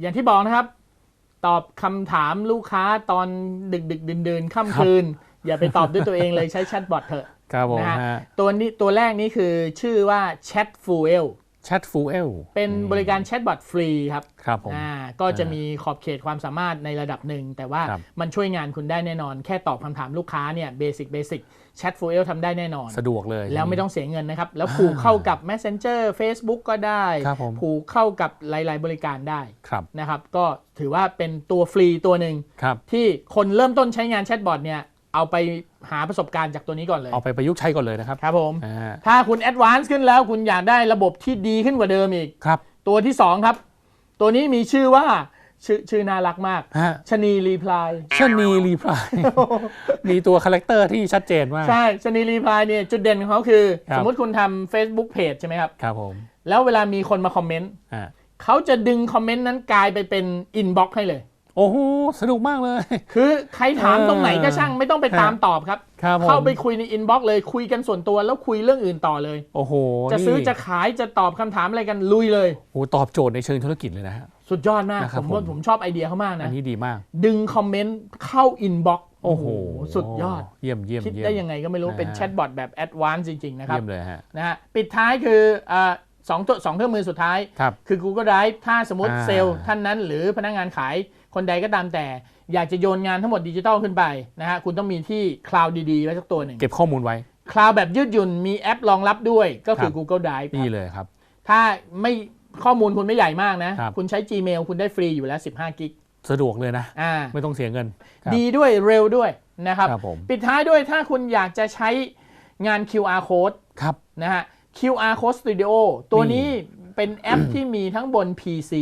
อย่างที่บอกนะครับ ตอบคำถามลูกค้าตอนดึกดึกๆดื่นๆค่ำคืน อย่าไปตอบด้วยตัวเองเลยใช้แชทบอทเถอะครับผมนะฮะฮะตัวนี้ตัวแรกนี้คือชื่อว่า Chat Fuel แชทฟูเอลเป็นบริการแชทบอทฟรีครับครับผมอ่าก็จะมีขอบเขตความสามารถในระดับหนึ่ง แต่ว่าครับมันช่วยงานคุณได้แน่นอน แค่ตอบคำถามลูกค้าเนี่ยเบสิกเบสิกแชทฟูเอลทำได้แน่นอน สะดวกเลย แล้วไม่ต้องเสียเงินนะครับ แล้วผูกเข้ากับ Messenger Facebook ก็ได้ครับผมผูกเข้ากับหลาย ๆ บริการได้ครับนะครับ ก็ถือว่าเป็นตัวฟรีตัวหนึ่งครับที่คนเริ่มต้นใช้งานแชทบอทเนี่ย เอาไปหาประสบการณ์จากตัวนี้ก่อนเลย เอาไปประยุกต์ใช้ก่อนเลยนะครับครับผม อ่าถ้าคุณแอดวานซ์ขึ้นแล้วคุณอยากได้ระบบที่ดีขึ้นกว่าเดิมอีก ครับตัวที่ 2 ครับ ตัวนี้มีชื่อว่าชื่อชื่อน่ารักมากฮะชะนีรีพลายชนีรีพลาย มีตัวคาแรคเตอร์ที่ชัดเจนมาก ใช่ชะนีรีพลายเนี่ยจุดเด่นของเขาคือ ครับ สมมติคุณทำ Facebook Page ใช่ไหมครับ ครับผมแล้วเวลามีคนมาคอมเมนต์อ่าเขาจะดึงคอมเมนต์นั้นกลายไปเป็นอินบ็อกซ์ให้เลย โอ้โหสนุกมากเลย คือใครถามเออตรงไหนก็ช่างไม่ต้องไปตามตอบครับครับผมเข้าไปคุยในอินบ็อกซ์เลยคุยกันส่วนตัวแล้วคุยเรื่องอื่นต่อเลย โอ้โห จะซื้อนี่จะขายจะตอบคำถามอะไรกันลุยเลยโอ้โหตอบโจทย์ในเชิงธุรกิจเลยนะฮะสุดยอดมากนะครัผบมว่าผมผมชอบไอเดียเขามากอันะนนี้ดีมาก ดึงคอมเมนต์เข้าอินบ็อกซ์โอ้โห สุดยอด เยี่ยมเยี่ยมคิดเยี่ยมได้ยังไงก็ไม่รู้นะฮะเป็นแชทบอทแบบแอดวานซ์จริง ๆ นะครับเยี่ยมเลยฮะนะฮะปิดท้ายคืออ่า สองตัวสองเครื่องมือสุดท้าย ครับ คือ Google Drive ถ้าสมมติอ่า เซลล์ท่านนั้นหรือพนักงานขายคนใดก็ตามแต่ อยากจะโยนงานทั้งหมดดิจิทัลขึ้นไปนะฮะคุณต้องมีที่คลาวด์ดีๆไว้สักตัวหนึ่งเก็บข้อมูลไว้ คลาวด์แบบยืดหยุ่นมีแอปรองรับด้วยก็คือ ครับ Google Drive นี่ครับเลยครับ ถ้าไม่ข้อมูลคุณไม่ใหญ่มากนะ ครับ คุณใช้ Gmail คุณได้ฟรีอยู่แล้ว 15 กิกสะดวกเลยนะ อ่าไม่ต้องเสียเงิน ครับดีด้วยเร็วด้วยนะครับ ครับผม ปิดท้ายด้วยถ้าคุณอยากจะใช้งาน QR code ครับ นะฮะ QR code studio ตัวนี่นี้เป็นแอปที่มีทั้งบน PC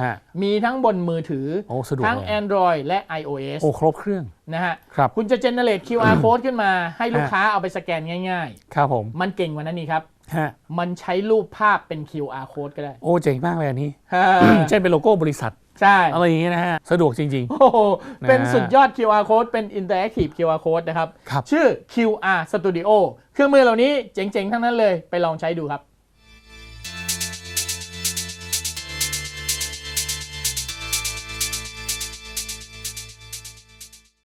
ฮะ มีทั้งบนมือถือ โอ้สะดวกทั้ง เลย Android และ iOS โอ้ครบเครื่อง นะฮะ ครับ คุณจะ generate QR code ขึ้นมาให้ลูกค้าเอาไปสแกนง่าย ครับผมๆ มันเก่งกว่านั้นนี่ครับ ฮะมันใช้รูปภาพเป็น QR code ก็ได้ โอ้เจ๋งมากเลยอันนี้ฮ่าเช่นเป็นโลโก้บริษัท ใช่ อะไรอย่างเงี้ยนะฮะ สะดวกจริง โอ้โหเป็นนะฮะสุดยอด QR code เป็น interactive QR code นะครับ ครับ ชื่อ QR Studio เครื่องมือเหล่านี้เจ๋งๆ ทั้งนั้นเลย ไปลองใช้ดูครับ